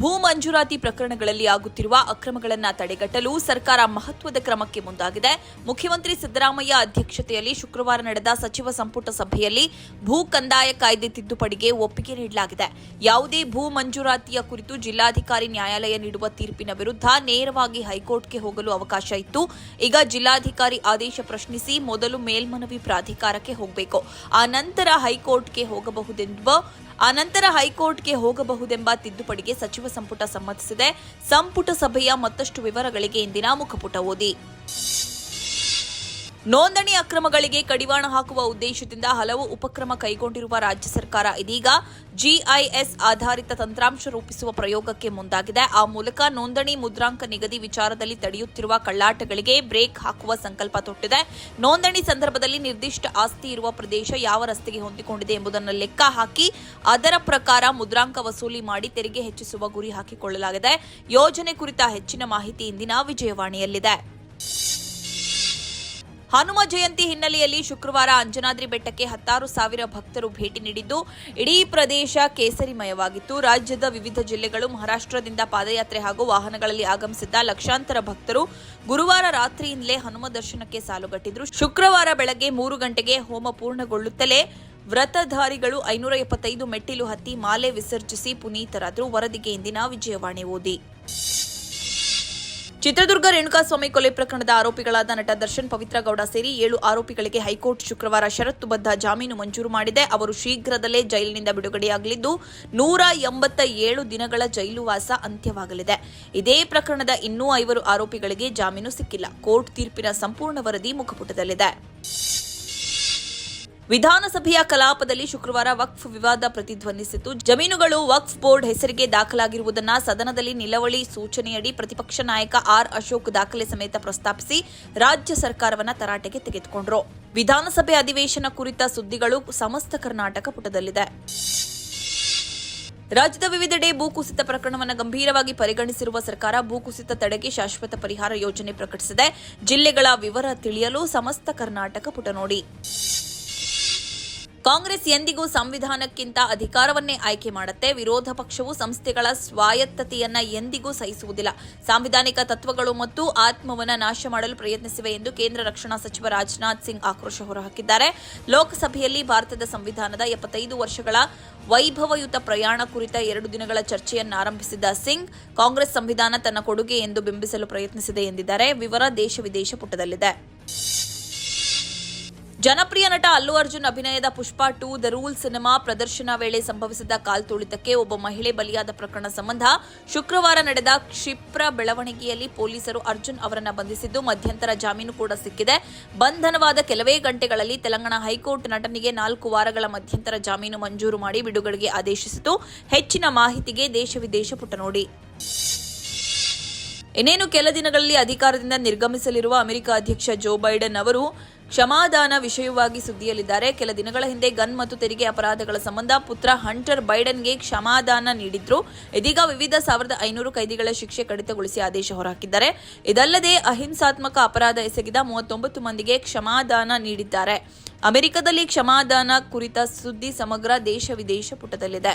ಭೂ ಮಂಜೂರಾತಿ ಪ್ರಕರಣಗಳಲ್ಲಿ ಆಗುತ್ತಿರುವ ಅಕ್ರಮಗಳನ್ನು ತಡೆಗಟ್ಟಲು ಸರ್ಕಾರ ಮಹತ್ವದ ಕ್ರಮಕ್ಕೆ ಮುಂದಾಗಿದೆ. ಮುಖ್ಯಮಂತ್ರಿ ಸಿದ್ದರಾಮಯ್ಯ ಅಧ್ಯಕ್ಷತೆಯಲ್ಲಿ ಶುಕ್ರವಾರ ನಡೆದ ಸಚಿವ ಸಂಪುಟ ಸಭೆಯಲ್ಲಿ ಭೂ ಕಂದಾಯ ಕಾಯ್ದೆ ತಿದ್ದುಪಡಿಗೆ ಒಪ್ಪಿಗೆ ನೀಡಲಾಗಿದೆ. ಯಾವುದೇ ಭೂ ಮಂಜೂರಾತಿಯ ಕುರಿತು ಜಿಲ್ಲಾಧಿಕಾರಿ ನ್ಯಾಯಾಲಯ ನೀಡುವ ತೀರ್ಪಿನ ವಿರುದ್ಧ ನೇರವಾಗಿ ಹೈಕೋರ್ಟ್ಗೆ ಹೋಗಲು ಅವಕಾಶ ಇತ್ತು. ಈಗ ಜಿಲ್ಲಾಧಿಕಾರಿ ಆದೇಶ ಪ್ರಶ್ನಿಸಿ ಮೊದಲು ಮೇಲ್ಮನವಿ ಪ್ರಾಧಿಕಾರಕ್ಕೆ ಹೋಗಬೇಕು. ಆ ನಂತರ ಹೈಕೋರ್ಟ್ಗೆ ಹೋಗಬಹುದೆಂಬ ಅನಂತರ ಹೈಕೋರ್ಟ್ಗೆ ಹೋಗಬಹುದೆಂಬ ತಿದ್ದುಪಡಿಗೆ ಸಚಿವ ಸಂಪುಟ ಸಮ್ಮತಿಸಿದೆ. ಸಂಪುಟ ಸಭೆಯ ಮತ್ತಷ್ಟು ವಿವರಗಳಿಗೆ ಇಂದಿನ ಮುಖಪುಟ ಓದಿ. ನೋಂದಣಿ ಅಕ್ರಮಗಳಿಗೆ ಕಡಿವಾಣ ಹಾಕುವ ಉದ್ದೇಶದಿಂದ ಹಲವು ಉಪಕ್ರಮ ಕೈಗೊಂಡಿರುವ ರಾಜ್ಯ ಸರ್ಕಾರ ಇದೀಗ ಜಿಐಎಸ್ ಆಧಾರಿತ ತಂತ್ರಾಂಶ ರೂಪಿಸುವ ಪ್ರಯೋಗಕ್ಕೆ ಮುಂದಾಗಿದೆ. ಆ ಮೂಲಕ ನೋಂದಣಿ ಮುದ್ರಾಂಕ ನಿಗದಿ ವಿಚಾರದಲ್ಲಿ ತಡೆಯುತ್ತಿರುವ ಕಳ್ಳಾಟಗಳಿಗೆ ಬ್ರೇಕ್ ಹಾಕುವ ಸಂಕಲ್ಪ ತೊಟ್ಟಿದೆ. ನೋಂದಣಿ ಸಂದರ್ಭದಲ್ಲಿ ನಿರ್ದಿಷ್ಟ ಆಸ್ತಿ ಇರುವ ಪ್ರದೇಶ ಯಾವ ರಸ್ತೆಗೆ ಹೊಂದಿಕೊಂಡಿದೆ ಎಂಬುದನ್ನು ಲೆಕ್ಕ ಹಾಕಿ ಅದರ ಪ್ರಕಾರ ಮುದ್ರಾಂಕ ವಸೂಲಿ ಮಾಡಿ ತೆರಿಗೆ ಹೆಚ್ಚಿಸುವ ಗುರಿ ಹಾಕಿಕೊಳ್ಳಲಾಗಿದೆ. ಯೋಜನೆ ಕುರಿತ ಹೆಚ್ಚಿನ ಮಾಹಿತಿ ಇಂದಿನ ವಿಜಯವಾಣಿಯಲ್ಲಿದೆ. ಹನುಮ ಜಯಂತಿ ಹಿನ್ನೆಲೆಯಲ್ಲಿ ಶುಕ್ರವಾರ ಅಂಜನಾದ್ರಿ ಬೆಟ್ಟಕ್ಕೆ ಹತ್ತಾರು ಸಾವಿರ ಭಕ್ತರು ಭೇಟಿ ನೀಡಿದ್ದು, ಇಡೀ ಪ್ರದೇಶ ಕೇಸರಿಮಯವಾಗಿತ್ತು. ರಾಜ್ಯದ ವಿವಿಧ ಜಿಲ್ಲೆಗಳು ಮಹಾರಾಷ್ಟ್ರದಿಂದ ಪಾದಯಾತ್ರೆ ಹಾಗೂ ವಾಹನಗಳಲ್ಲಿ ಆಗಮಿಸಿದ್ದ ಲಕ್ಷಾಂತರ ಭಕ್ತರು ಗುರುವಾರ ರಾತ್ರಿಯಿಂದಲೇ ಹನುಮ ದರ್ಶನಕ್ಕೆ ಸಾಲುಗಟ್ಟಿದ್ರು. ಶುಕ್ರವಾರ ಬೆಳಗ್ಗೆ ಮೂರು ಗಂಟೆಗೆ ಹೋಮ ಪೂರ್ಣಗೊಳ್ಳುತ್ತಲೇ ವ್ರತಧಾರಿಗಳು ಐನೂರ ಎಪ್ಪತ್ತೈದು ಮೆಟ್ಟಿಲು ಹತ್ತಿ ಮಾಲೆ ವಿಸರ್ಜಿಸಿ ಪುನೀತರಾದರು. ವರದಿಗೆ ಇಂದಿನ ವಿಜಯವಾಣಿ ಓದಿ. ಚಿತ್ರದುರ್ಗ ರೇಣುಕಾಸ್ವಾಮಿ ಕೊಲೆ ಪ್ರಕರಣದ ಆರೋಪಿಗಳಾದ ನಟ ದರ್ಶನ್ ಪವಿತ್ರ ಗೌಡ ಸೇರಿ ಏಳು ಆರೋಪಿಗಳಿಗೆ ಹೈಕೋರ್ಟ್ ಶುಕ್ರವಾರ ಷರತ್ತುಬದ್ಧ ಜಾಮೀನು ಮಂಜೂರು ಮಾಡಿದೆ. ಅವರು ಶೀಘ್ರದಲ್ಲೇ ಜೈಲಿನಿಂದ ಬಿಡುಗಡೆಯಾಗಲಿದ್ದು ನೂರ ಎಂಬತ್ತ ಏಳು ದಿನಗಳ ಜೈಲುವಾಸ ಅಂತ್ಯವಾಗಲಿದೆ. ಇದೇ ಪ್ರಕರಣದ ಇನ್ನೂ ಐವರು ಆರೋಪಿಗಳಿಗೆ ಜಾಮೀನು ಸಿಕ್ಕಿಲ್ಲ. ಕೋರ್ಟ್ ತೀರ್ಪಿನ ಸಂಪೂರ್ಣ ವರದಿ ಮುಖಪುಟದಲ್ಲಿದೆ. ವಿಧಾನಸಭೆಯ ಕಲಾಪದಲ್ಲಿ ಶುಕ್ರವಾರ ವಕ್ಫ್ ವಿವಾದ ಪ್ರತಿಧ್ವನಿಸಿತು. ಜಮೀನುಗಳು ವಕ್ಫ್ ಬೋರ್ಡ್ ಹೆಸರಿಗೆ ದಾಖಲಾಗಿರುವುದನ್ನ ಸದನದಲ್ಲಿ ನಿಲವಳಿ ಸೂಚನೆಯಡಿ ಪ್ರತಿಪಕ್ಷ ನಾಯಕ ಆರ್ ಅಶೋಕ್ ದಾಖಲೆ ಸಮೇತ ಪ್ರಸ್ತಾಪಿಸಿ ರಾಜ್ಯ ಸರ್ಕಾರವನ್ನ ತರಾಟೆಗೆ ತೆಗೆದುಕೊಂಡ್ರು. ವಿಧಾನಸಭೆ ಅಧಿವೇಶನ ಕುರಿತ ಸುದ್ದಿಗಳು ಸಮಸ್ತ ಕರ್ನಾಟಕ ಪುಟದಲ್ಲಿದೆ. ರಾಜ್ಯದ ವಿವಿಧೆಡೆ ಭೂಕುಸಿತ ಪ್ರಕರಣವನ್ನು ಗಂಭೀರವಾಗಿ ಪರಿಗಣಿಸಿರುವ ಸರ್ಕಾರ ಭೂಕುಸಿತ ತಡೆಗೆ ಶಾಶ್ವತ ಪರಿಹಾರ ಯೋಜನೆ ಪ್ರಕಟಿಸಿದೆ. ಜಿಲ್ಲೆಗಳ ವಿವರ ತಿಳಿಯಲು ಸಮಸ್ತ ಕರ್ನಾಟಕ ಪುಟ ನೋಡಿ ಕಾಂಗ್ರೆಸ್ ಎಂದಿಗೂ ಸಂವಿಧಾನಕ್ಕಿಂತ ಅಧಿಕಾರವನ್ನೇ ಆಯ್ಕೆ ಮಾಡುತ್ತೆ. ವಿರೋಧ ಪಕ್ಷವು ಸಂಸ್ಥೆಗಳ ಸ್ವಾಯತ್ತತೆಯನ್ನ ಎಂದಿಗೂ ಸಹಿಸುವುದಿಲ್ಲ. ಸಾಂವಿಧಾನಿಕ ತತ್ವಗಳು ಮತ್ತು ಆತ್ಮವನ್ನು ನಾಶ ಮಾಡಲು ಪ್ರಯತ್ನಿಸಿವೆ ಎಂದು ಕೇಂದ್ರ ರಕ್ಷಣಾ ಸಚಿವ ರಾಜನಾಥ್ ಸಿಂಗ್ ಆಕ್ರೋಶ ಹೊರಹಾಕಿದ್ದಾರೆ. ಲೋಕಸಭೆಯಲ್ಲಿ ಭಾರತದ ಸಂವಿಧಾನದ ಎಪ್ಪತ್ತೈದು ವರ್ಷಗಳ ವೈಭವಯುತ ಪ್ರಯಾಣ ಕುರಿತ ಎರಡು ದಿನಗಳ ಚರ್ಚೆಯನ್ನಾರಂಭಿಸಿದ್ದ ಸಿಂಗ್, ಕಾಂಗ್ರೆಸ್ ಸಂವಿಧಾನ ತನ್ನ ಕೊಡುಗೆ ಎಂದು ಬಿಂಬಿಸಲು ಪ್ರಯತ್ನಿಸಿದೆ ಎಂದಿದ್ದಾರೆ. ವಿವರ ದೇಶ ವಿದೇಶ ಪುಟದಲ್ಲಿದೆ. ಜನಪ್ರಿಯ ನಟ ಅಲ್ಲು ಅರ್ಜುನ್ ಅಭಿನಯದ Pushpa two the rule cinema ಪ್ರದರ್ಶನ ವೇಳೆ ಸಂಭವಿಸಿದ ಕಾಲ್ತುಳಿತಕ್ಕೆ ಒಬ್ಬ ಮಹಿಳೆ ಬಲಿಯಾದ ಪ್ರಕರಣ ಸಂಬಂಧ ಶುಕ್ರವಾರ ನಡೆದ ಕ್ಷಿಪ್ರ ಬೆಳವಣಿಗೆಯಲ್ಲಿ ಪೊಲೀಸರು ಅರ್ಜುನ್ ಅವರನ್ನು ಬಂಧಿಸಿದ್ದು ಮಧ್ಯಂತರ ಜಾಮೀನು ಕೂಡ ಸಿಕ್ಕಿದೆ. ಬಂಧನವಾದ ಕೆಲವೇ ಗಂಟೆಗಳಲ್ಲಿ ತೆಲಂಗಾಣ ಹೈಕೋರ್ಟ್ ನಟನಿಗೆ ನಾಲ್ಕು ವಾರಗಳ ಮಧ್ಯಂತರ ಜಾಮೀನು ಮಂಜೂರು ಮಾಡಿ ಬಿಡುಗಡೆಗೆ ಆದೇಶಿಸಿತು. ಹೆಚ್ಚಿನ ಮಾಹಿತಿಗೆ ದೇಶ ವಿದೇಶ ಪುಟ ನೋಡಿ. ಇನ್ನೇನು ಕೆಲ ದಿನಗಳಲ್ಲಿ ಅಧಿಕಾರದಿಂದ ನಿರ್ಗಮಿಸಲಿರುವ ಅಮೆರಿಕ ಅಧ್ಯಕ್ಷ ಜೋ ಬೈಡನ್ ಅವರು ಕ್ಷಮಾದಾನ ವಿಷಯವಾಗಿ ಸುದ್ದಿಯಲ್ಲಿದ್ದಾರೆ. ಕೆಲ ದಿನಗಳ ಹಿಂದೆ ಗನ್ ಮತ್ತು ತೆರಿಗೆ ಅಪರಾಧಗಳ ಸಂಬಂಧ ಪುತ್ರ ಹಂಟರ್ ಬೈಡನ್ಗೆ ಕ್ಷಮಾದಾನ ನೀಡಿದ್ರು. ಇದೀಗ ವಿವಿಧ ಸಾವಿರದ ಐನೂರು ಕೈದಿಗಳ ಶಿಕ್ಷೆ ಕಡಿತಗೊಳಿಸಿ ಆದೇಶ ಹೊರಹಾಕಿದ್ದಾರೆ. ಇದಲ್ಲದೆ ಅಹಿಂಸಾತ್ಮಕ ಅಪರಾಧ ಎಸಗಿದ ಮೂವತ್ತೊಂಬತ್ತು ಮಂದಿಗೆ ಕ್ಷಮಾದಾನ ನೀಡಿದ್ದಾರೆ. ಅಮೆರಿಕದಲ್ಲಿ ಕ್ಷಮಾದಾನ ಕುರಿತ ಸುದ್ದಿ ಸಮಗ್ರ ದೇಶ ವಿದೇಶ ಪುಟದಲ್ಲಿದೆ.